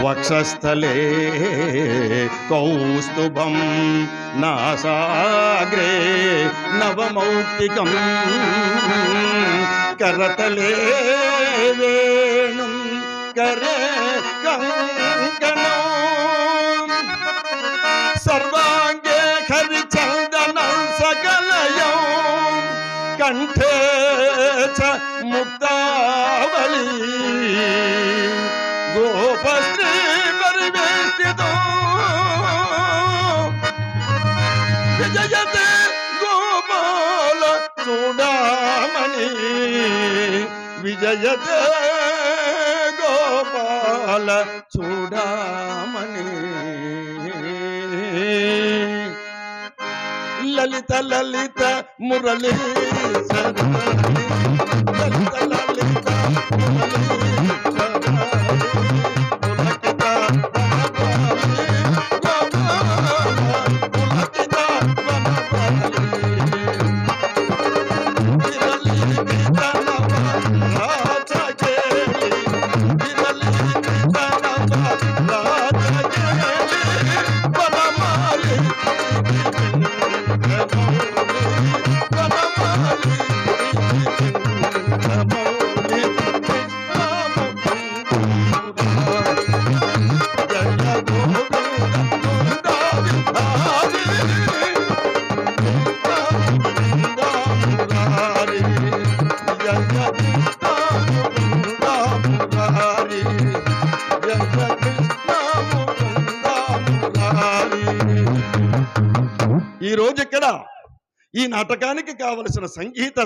వక్షస్థలే కౌస్తుభం నాసాగ్రే నవమౌక్తికం కరతలే వేణుం కరే కంకణం. సర్వాంగే హరిచందనం సకలయం. కంఠే చ ముక్తావళీ. విజయతే గోపాల చూడామణి విజయతే గోపాల చూడామణి లలిత లలిత మురళి లలిత లలిత మురళి ఈ రోజు ఇక్కడ ఈ నాటకానికి కావలసిన సంగీత